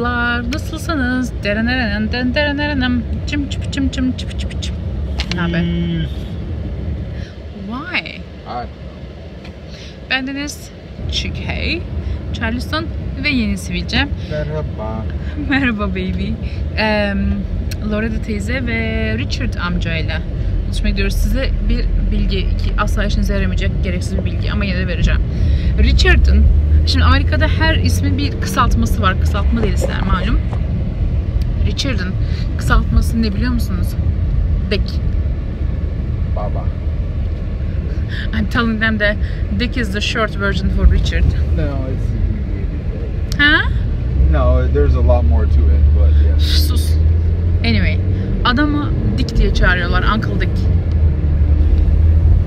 Merhabalar, nasılsınız? Derenerenem, derenerenem. Çım çıp çım çım çıp çıp çıp. Ne haber? Why? Alright. Bendeniz Chikey, Charleston ve yeni sivilce. Merhaba. Merhaba baby. Em, Loretta teyze ve Richard amcayla buluşmaya gidiyoruz. Size bir bilgi, ki asla işinize yaramayacak gereksiz bir bilgi ama yine de vereceğim. Richard'ın, şimdi Amerika'da her ismin bir kısaltması var. Kısaltma delisiler malum. Richard'ın kısaltması ne biliyor musunuz? Dick. Baba. I'm telling them that Dick is the short version for Richard. No, it's abbreviated. Ha? No, there's a lot more to it, but yeah. Sus. Anyway, adamı Dick diye çağırıyorlar. Uncle Dick.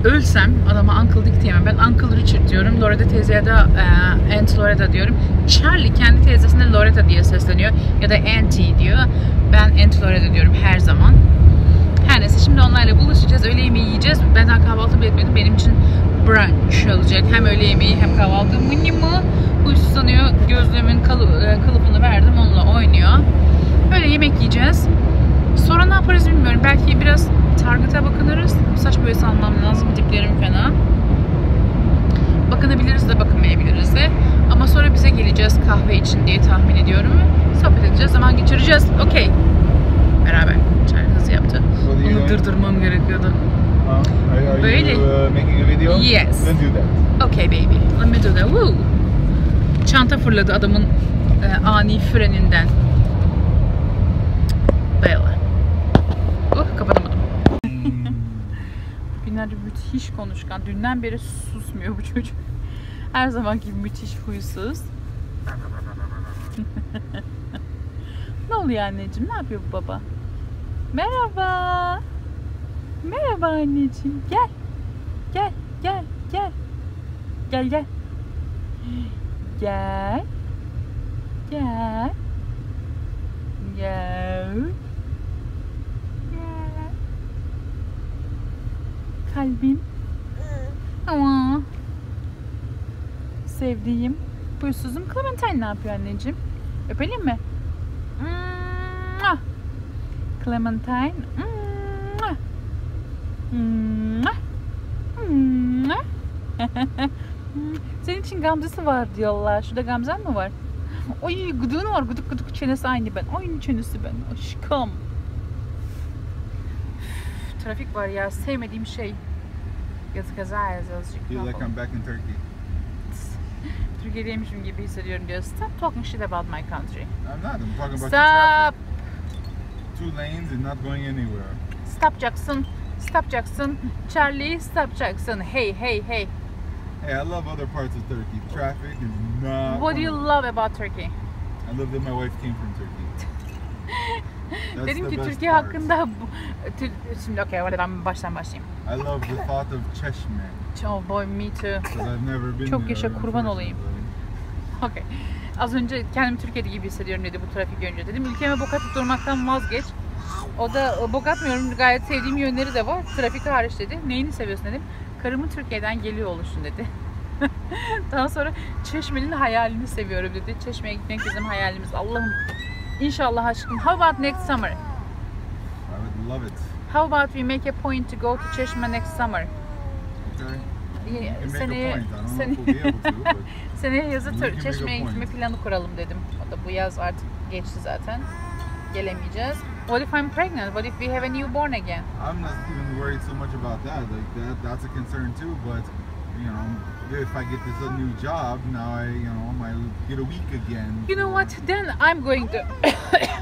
Ölsem adama Uncle Dick diyemem. Ben Uncle Richard diyorum. Loretta teyzeye de e, Aunt Loretta diyorum. Charlie kendi teyzesine Loretta diye sesleniyor. Ya da Auntie diyor. Ben Aunt Loretta diyorum her zaman. Her neyse şimdi onlarla buluşacağız. Öğle yemeği yiyeceğiz. Ben daha kahvaltı bile etmedim. Benim için brunch olacak. Hem öğle yemeği hem kahvaltı. Minimu huysuzlanıyor. Gözlüğümün kalı- e, kılıfını verdim. Onunla oynuyor. Öyle yemek yiyeceğiz. Sonra ne yaparız bilmiyorum. Belki biraz Target'a bakınırız. Saç boyası almam lazım. Diplerim fena. Bakınabiliriz de bakınmayabiliriz de. Ama sonra bize geleceğiz kahve için diye tahmin ediyorum. Sohbet edeceğiz. Zaman geçireceğiz. Okey. Beraber. Çay hızı yaptı. Onu durdurmam gerekiyordu. Are, are Böyle. you uh, making a video? Yes. Then do that. Okay baby. Let me do that. Woo. Çanta fırladı adamın e, ani freninden. Böyle. Oh kapatamadım. Günlerce müthiş konuşkan. Dünden beri susmuyor bu çocuk. Her zamanki gibi müthiş huysuz. ne oluyor anneciğim? Ne yapıyor bu baba? Merhaba. Merhaba anneciğim. Gel, gel, gel. Gel, gel. Gel. Gel. Gel. Gel. Kalbim. Ama. Sevdiğim. Huysuzum. Clementine ne yapıyor anneciğim? Öpelim mi? Clementine. Senin için gamzesi var diyorlar. Şurada gamzen mi var? Oy gıdığın var. Gıdık gıdık çenesi aynı ben. Aynı çenesi ben. Aşkım. Trafik var ya. Sevmediğim şey. Yazık kaza azıcık. Feel like I'm back in Turkey. Türkiye'deymişim gibi hissediyorum diyor. Stop talking shit about my country. I'm not. I'm talking about Stop. Two lanes and not going anywhere. Stop Jackson. Stop Jackson. Charlie stop Jackson. Hey hey hey. Hey, I love other parts of Turkey. Traffic is not. What do you love about Turkey? I love that my wife came from Turkey. That's Dedim ki Türkiye part. hakkında şimdi okey hadi ben baştan başlayayım. I love the thought of Cheshme Oh boy me too. I've never been Çok yaşa, kurban olayım. Okey. Az önce kendimi Türkiye'de gibi hissediyorum dedi bu trafik görünce. Dedim ülkeme bok atıp durmaktan vazgeç. O da "E, bok atmıyorum gayet sevdiğim yönleri de var. Trafik hariç dedi. Neyini seviyorsun dedim. Karımın Türkiye'den geliyor oluşun dedi. Daha sonra Çeşme'nin hayalini seviyorum dedi. Çeşme'ye gitmek bizim hayalimiz. Allah'ım İnşallah aşkım. How about next summer? I would love it. How about we make a point to go to Çeşme next summer? Okay. You seneye, sene- seneye yazı Çeşme'ye gitme planı kuralım dedim. O da bu yaz artık geçti zaten. Gelemeyeceğiz. What if I'm pregnant? What if we have a newborn again? I'm not even worried so much about that. Like that, that's a concern too. But you know, if I get this a new job, now I, you know, might get a week again. You know what? Then I'm going to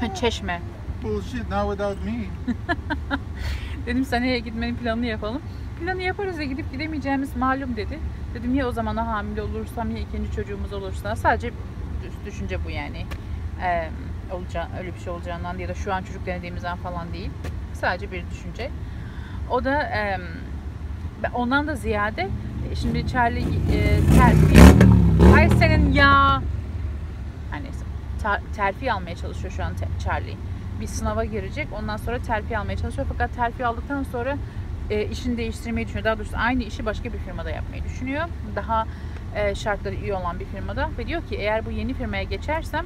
Çeşme. Bullshit. Not without me. Dedim seneye gitmenin planını yapalım. Planı yaparız ya gidip gidemeyeceğimiz malum dedi. Dedim ya o zaman hamile olursam ya ikinci çocuğumuz olursa. Sadece düş- düşünce bu yani. Ee, olacağı, öyle bir şey olacağından ya da şu an çocuk denediğimizden falan değil. Sadece bir düşünce. O da ben- ondan da ziyade e, şimdi Charlie e, terfi ay senin ya Ta- terfi almaya çalışıyor şu an Charlie bir sınava girecek. Ondan sonra terfi almaya çalışıyor. Fakat terfi aldıktan sonra e, işini değiştirmeyi düşünüyor. Daha doğrusu aynı işi başka bir firmada yapmayı düşünüyor. Daha e, şartları iyi olan bir firmada. Ve diyor ki eğer bu yeni firmaya geçersem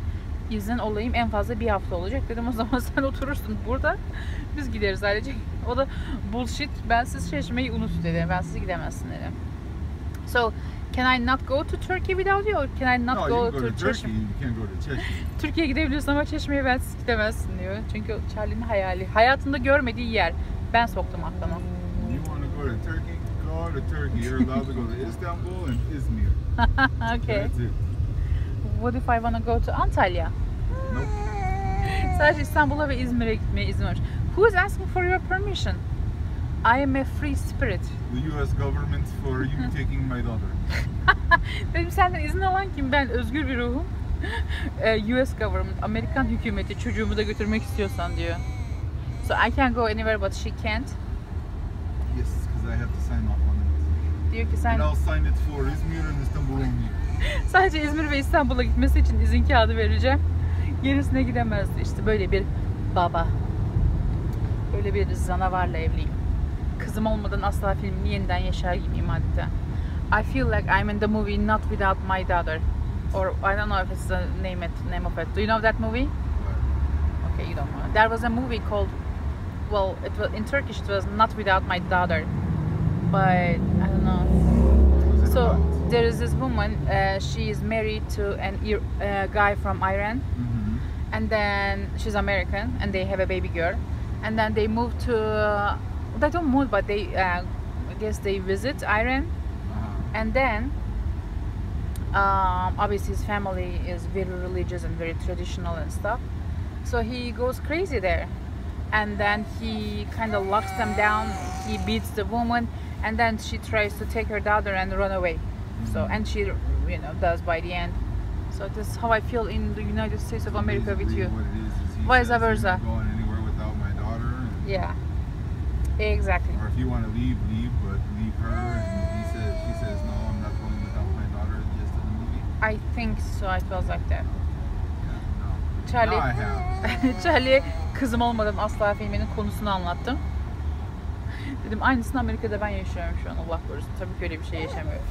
izin olayım en fazla bir hafta olacak. Dedim o zaman sen oturursun burada. Biz gideriz ailece. O da bullshit. Ben siz şaşmayı unut dedi. Ben siz gidemezsin dedi. So can I not go to Turkey without you or can I not No, go, you can go to to Turkey. You can't go to Cheshire. Türkiye'ye gidebiliyorsun ama Çeşme'ye ben siz gidemezsin diyor. Çünkü Charlie'nin hayali. Hayatında görmediği yer. Ben soktum aklına. You want to go to Turkey? Go to Turkey. You're allowed to go to Istanbul and Izmir. okay. That's it. What if I wanna go to Antalya? Nope. Sadece İstanbul'a ve İzmir'e gitmeye izin var. Who is asking for your permission? I am a free spirit. The U.S. government for you taking my daughter. Dedim senden izin alan kim? Ben özgür bir ruhum. US government, Amerikan hükümeti çocuğumu da götürmek istiyorsan diyor. So I can go anywhere but she can't. Yes, because I have to sign off on it. Diyor ki sen And I'll sign it for Izmir and Istanbul only. sadece İzmir ve İstanbul'a gitmesi için izin kağıdı vereceğim. Gerisine gidemezdi. İşte böyle bir baba. Böyle bir canavarla evliyim. Kızım olmadan asla filmini yeniden yaşar gibiyim adeta. I feel like I'm in the movie not without my daughter. Or I don't know if it's the name it name of it. Do you know that movie? Okay, you don't know. There was a movie called, well, it was in Turkish. It was not without my daughter, but I don't know. So about? there is this woman. Uh, she is married to an uh, guy from Iran, Mhm. and then she's American, and they have a baby girl, and then they move to. Uh, they don't move, but they, uh, I guess they visit Iran, Uh-huh. and then. Um, obviously, his family is very religious and very traditional and stuff. So he goes crazy there, and then he kind of locks them down. He beats the woman, and then she tries to take her daughter and run away. So Mhm. and she, you know, does by the end. So this is how I feel in the United States of America with you. What it is, is he Vice versa. Going anywhere without my daughter. And, Yeah, exactly. Or if you want to leave, leave, but leave her. And he says, she says, no, I'm not going without my daughter. Just to the movie. I think so. It feels like that. Yeah, no. Charlie. I. Charlie kızım olmadan asla filminin konusunu anlattım. Dedim aynısını Amerika'da ben yaşıyorum şu an Allah korusun. Tabii ki öyle bir şey yaşamıyorum.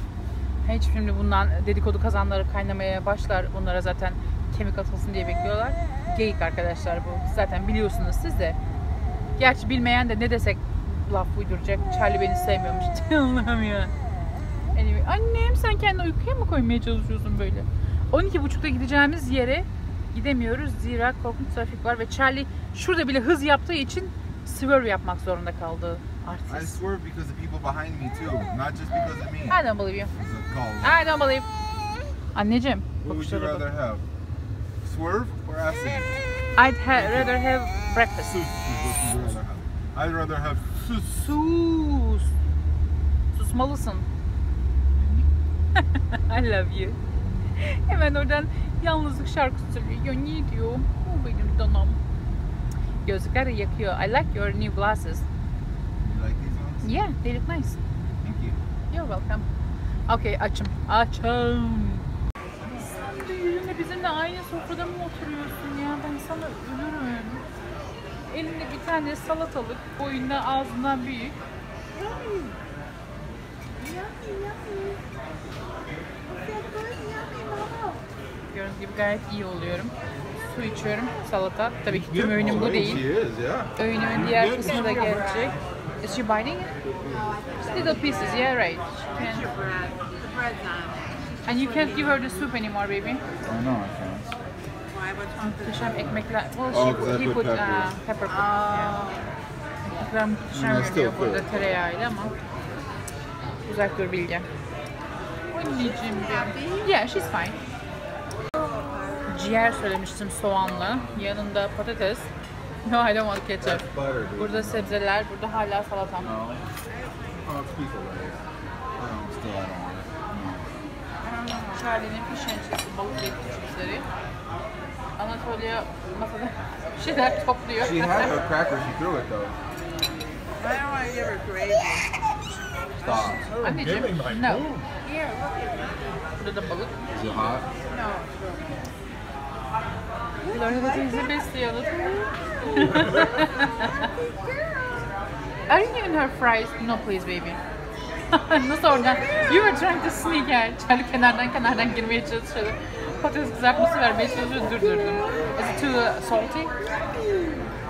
Hiç şimdi bundan dedikodu kazanları kaynamaya başlar. Onlara zaten kemik atılsın diye bekliyorlar. Geyik arkadaşlar bu. Zaten biliyorsunuz siz de. Gerçi bilmeyen de ne desek laf uyduracak. Charlie beni sevmiyormuş. Allah'ım ya. Anyway, annem sen kendini uykuya mı koymaya çalışıyorsun böyle? 12.30'da gideceğimiz yere gidemiyoruz. Zira korkunç trafik var ve Charlie şurada bile hız yaptığı için swerve yapmak zorunda kaldı. I Artist. swerve because the people behind me too, not just because of me. I don't believe you. I don't believe. Anneciğim. What would you rather have? Swerve or acid? I'd ha- rather have breakfast. I'd rather have sus. Sus. Susmalısın. I love you. Hemen oradan yalnızlık şarkısı söylüyor. Ne diyor? O benim danam. Gözlükler de yakıyor. I like your new glasses. You like these ones? Yeah, they look nice. Thank you. You're welcome. Okay, açım. Açım. Sen düğünle bizimle aynı sofrada mı oturuyorsun ya? Ben sana ölürüm. Elinde bir tane salatalık, boyunda ağzından büyük. Yummy. Yummy, yummy. Gördüğünüz gibi gayet iyi oluyorum. Su içiyorum, salata. Tabii ki tüm öğünüm bu değil. Öğünümün diğer kısmı da gelecek. Is she biting it? Just little pieces, yeah, right. She can. And you can't give her the soup anymore, baby. I know I can't. Why? What's wrong with Muhteşem ekmekler. Well, Oh, she, I he put pepper. uh, pepper. Yeah. Ekmekler muhteşem görünüyor burada good. tereyağıyla ama uzak dur Bilge. Anneciğim benim. Yeah, she's fine. Ciğer söylemiştim soğanlı. Yanında patates. No, I don't want ketchup. Burada sebzeler, burada hala salatam. No. Oh. Charlie'nin and chips, balık etli chipsleri. Anatolia masada bir şeyler topluyor. She had her cracker, she threw it though. I don't want to give her gravy. Stop. Anneciğim, no. Here, look at Burada da balık. Is it hot? No. Lorena teyze besliyor Are you giving her fries? No please baby. Nasıl oradan? You were trying to sneak out. Charlie kenardan kenardan girmeye çalışıyordu. Patates kızartması vermeye çalışıyor durdurdum. Is it too salty?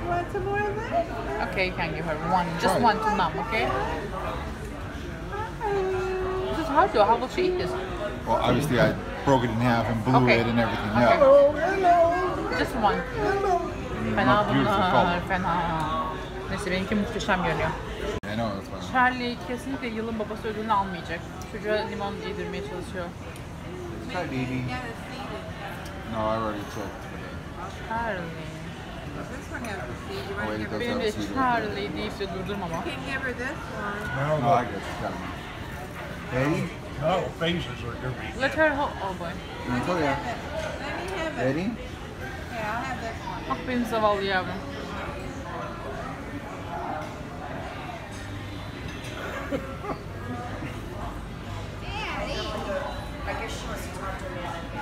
Want some more of that? Okay, you can give her one. Just one to numb, okay? This is hard though. How will she eat this? Well, obviously I broke it in half and blew Okay. it and everything. Okay. Hello. Just one. And Fena bunlar. Fena. Neyse benimki muhteşem görünüyor. Charlie kesinlikle yılın babası ödülünü almayacak. Çocuğa limon yedirmeye çalışıyor. Try baby. Yeah, it's seeded. No, I already checked. Charlie. This one has the seed. You Oh, want to it give her have. Charlie deyip de durdurmama. You can give her this one. No, I guess. Got it. Ready? No, faces are different. Let her hold. Oh boy. Until ya. Let me have it. Ready? Yeah, I'll have this one. Ah benim zavallı yavrum.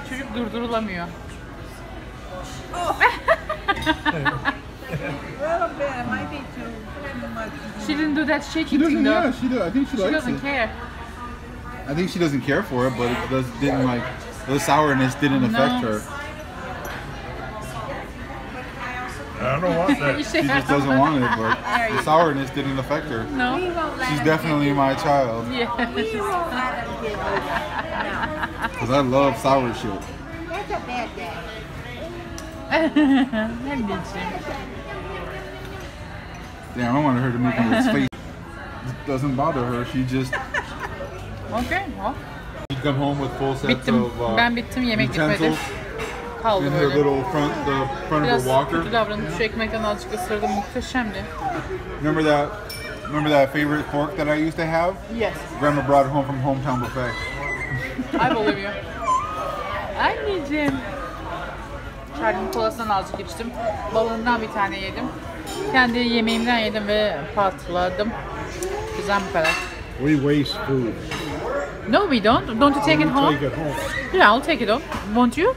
Çocuk durdurulamıyor. A little bit. It might be too, too much. She didn't do that She shaking doesn't. thing though. Yeah, she does. I think she, She likes doesn't it. care. I think she doesn't care for it, but it does didn't like the sourness didn't affect her. I don't want that. She just doesn't want it, but the sourness didn't affect her. No. She's definitely my child you- Yes. We won't let him give you that. because I love sour shit. No. That's a bad day. Anneciğim. Damn, I wanted her to make this face. It doesn't bother her. She just Okay. well. she come home with full sets Bittim. of uh, Ben bittim. Yemek bitmedi. utensils Kaldı in her böyle. little front, the front of her Biraz walker. kötü davranıp şu ekmekten azıcık ısırdım. Muhteşemdi. Remember that? Remember that favorite fork that I used to have? Yes. Grandma brought it home from hometown buffet. I believe you. I need Anneciğim. Charlie'nin kolasından azıcık içtim. Balığından bir tane yedim. Kendi yemeğimden yedim ve patladım. Güzel bu kadar. We waste food. No we don't. Don't you take it home? Take it home. Yeah, I'll take it home. Won't you?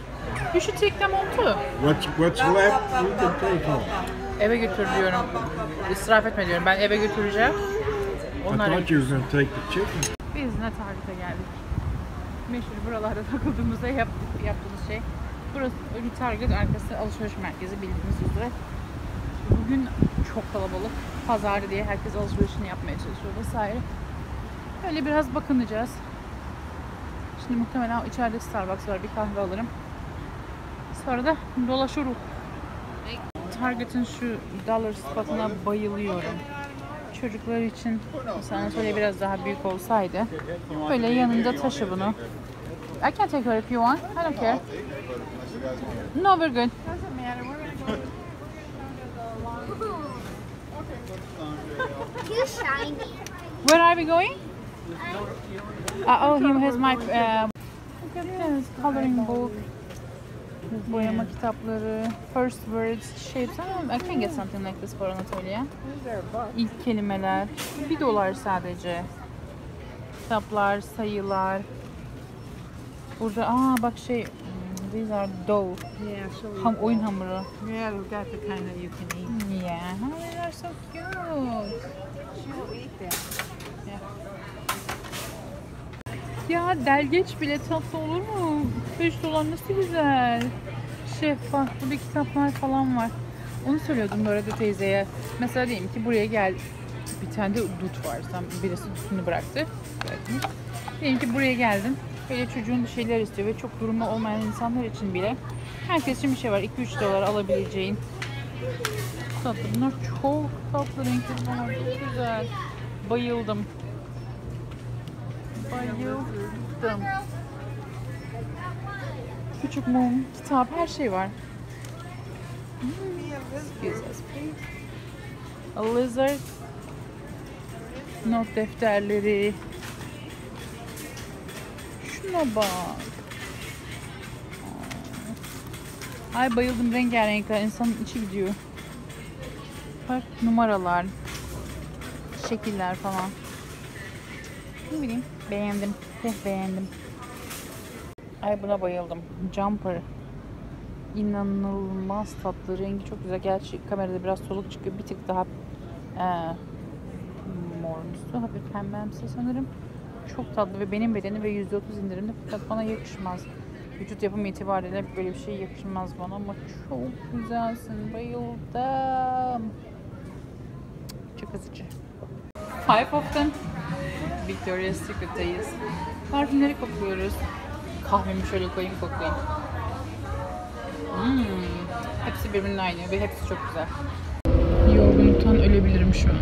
You should take them home too. What's what's left, we can take home. Eve götür diyorum. İsraf etme diyorum. Ben eve götüreceğim. I Onlar thought you was gonna take the chicken. Biz ne tarihte geldik. Meşhur buralarda takıldığımızda yaptık, yaptığımız şey. Burası Ölü Target arkası alışveriş merkezi bildiğiniz üzere. Bugün çok kalabalık. Pazar diye herkes alışverişini yapmaya çalışıyor vesaire. Öyle biraz bakınacağız. Şimdi muhtemelen içeride Starbucks var. Bir kahve alırım. Sonra da dolaşırız. Target'ın şu dollar spotuna bayılıyorum çocuklar için mesela Anatolia biraz daha büyük olsaydı böyle yanında taşı bunu. I can take her if you want. I don't care. No, we're good. Doesn't matter. We're gonna go. Too shiny. Where are we going? Uh, oh, he has my uh, look at this coloring book. Boyama kitapları, first words, shapes. I, can get something like this for Anatolia. İlk kelimeler. Bir dolar sadece. Kitaplar, sayılar. Burada aa bak şey these are dough. Yeah, so Ham, oyun hamuru. yeah, we've got the kind that you can eat. Yeah, oh, they are so cute. She will eat that. Ya delgeç bile tatlı olur mu? 5 dolar nasıl güzel. Şeffaf. Burada kitaplar falan var. Onu söylüyordum bu arada teyzeye. Mesela diyelim ki buraya gel. Bir tane de dut var. Birisi dutunu bıraktı. Diyelim ki buraya geldin. Böyle çocuğun bir şeyler istiyor ve çok durumu olmayan insanlar için bile herkes için bir şey var. 2-3 dolar alabileceğin. Tatlı. Bunlar çok tatlı renkli falan. Çok güzel. Bayıldım. Bayıldım. Küçük mum, kitap, her şey var. Hmm. A lizard. Not defterleri. Şuna bak. Ay bayıldım rengarenkler. İnsanın içi gidiyor. Bak numaralar. Şekiller falan. Ne bileyim beğendim. Heh, beğendim. Ay buna bayıldım. Jumper. İnanılmaz tatlı. Rengi çok güzel. Gerçi kamerada biraz soluk çıkıyor. Bir tık daha eee morumsu. Hafif pembemsi sanırım. Çok tatlı ve benim bedeni ve %30 indirimli fakat bana yakışmaz. Vücut yapım itibariyle böyle bir şey yakışmaz bana ama çok güzelsin. Bayıldım. Çok azıcık. Five of them. Victoria's Secret'tayız. Parfümleri kokluyoruz. Kahvemi şöyle koyayım koklayayım. Hmm. Hepsi birbirinin aynı ve hepsi çok güzel. Yorgunluktan ölebilirim şu an.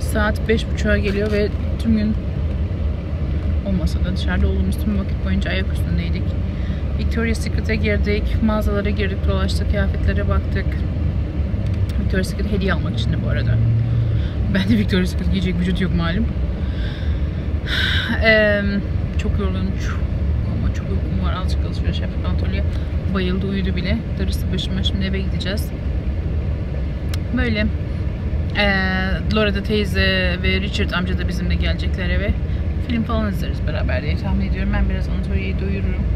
Saat beş buçuğa geliyor ve tüm gün olmasa da dışarıda olduğumuz tüm vakit boyunca ayak üstündeydik. Victoria's Secret'e girdik, mağazalara girdik, dolaştık, kıyafetlere baktık. Victoria's Secret hediye almak için de bu arada. Ben de Victoria's Secret giyecek vücut yok malum. Eee, çok yorgunum. Ama çok uykum var. Azıcık alışveriş yaptık. Antalya bayıldı uyudu bile. Darısı başıma şimdi eve gideceğiz. Böyle. Eee Lorada teyze ve Richard amca da bizimle gelecekler eve. Film falan izleriz beraber diye tahmin ediyorum. Ben biraz Anatolia'yı doyururum.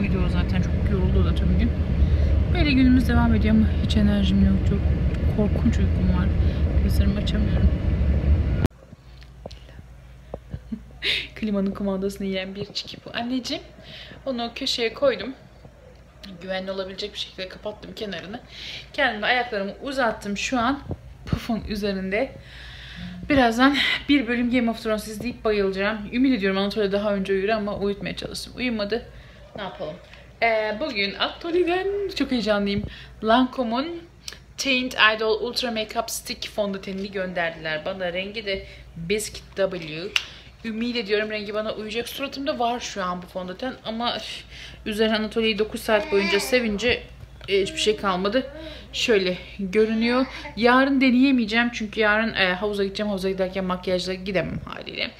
Uyudu o zaten. Çok yoruldu da tüm gün. Böyle günümüz devam ediyor ama hiç enerjim yok. Çok korkunç uykum var. Gözlerimi açamıyorum. Klimanın kumandasını yiyen bir çiki bu. Anneciğim onu köşeye koydum. Güvenli olabilecek bir şekilde kapattım kenarını. Kendime ayaklarımı uzattım şu an. Pufun üzerinde. Birazdan bir bölüm Game of Thrones izleyip bayılacağım. Ümit ediyorum Anatolia daha önce uyur ama uyutmaya çalıştım. Uyumadı. Ne yapalım? Ee, bugün Atoli'den çok heyecanlıyım. Lancome'un Taint Idol Ultra Makeup Stick fondötenini gönderdiler bana. Rengi de Biscuit W. Ümit ediyorum rengi bana uyacak. Suratımda var şu an bu fondöten ama üzerine Anatolia'yı 9 saat boyunca sevince e, hiçbir şey kalmadı. Şöyle görünüyor. Yarın deneyemeyeceğim çünkü yarın e, havuza gideceğim. Havuza giderken makyajla gidemem haliyle.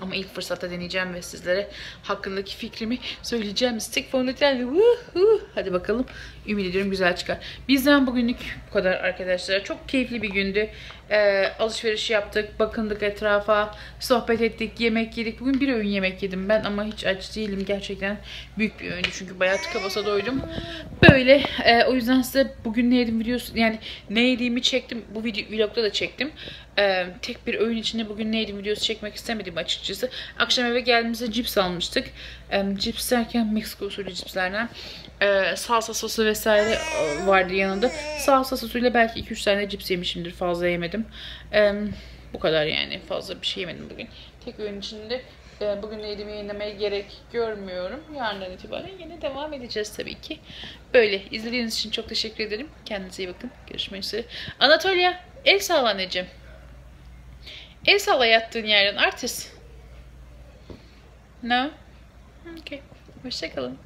Ama ilk fırsatta deneyeceğim ve sizlere hakkındaki fikrimi söyleyeceğim. Stick fondötenle woohoo. Hadi bakalım. Ümit ediyorum güzel çıkar. Bizden bugünlük bu kadar arkadaşlar. Çok keyifli bir gündü. Ee, alışveriş yaptık, bakındık etrafa, sohbet ettik, yemek yedik. Bugün bir öğün yemek yedim ben ama hiç aç değilim. Gerçekten büyük bir öğündü çünkü bayağı tıka doydum. Böyle. e, o yüzden size bugün ne yedim biliyorsun. Yani ne yediğimi çektim. Bu video vlogda da çektim. Ee, tek bir öğün içinde bugün ne yedim videosu çekmek istemedim açıkçası. Akşam eve geldiğimizde cips almıştık. Ee, cips derken Meksika usulü cipslerden. Ee, salsa sosu vesaire e, vardı yanında. Salsa sosuyla belki 2-3 tane cips yemişimdir. Fazla yemedim. Ee, bu kadar yani. Fazla bir şey yemedim bugün. Tek öğün içinde e, bugün ne yediğimi yayınlamaya gerek görmüyorum. Yarından itibaren yine devam edeceğiz tabii ki. Böyle. izlediğiniz için çok teşekkür ederim. Kendinize iyi bakın. Görüşmek üzere. Anatolia, el sağla anneciğim. El salla yattığın yerden artist. No? Okay. Hoşçakalın.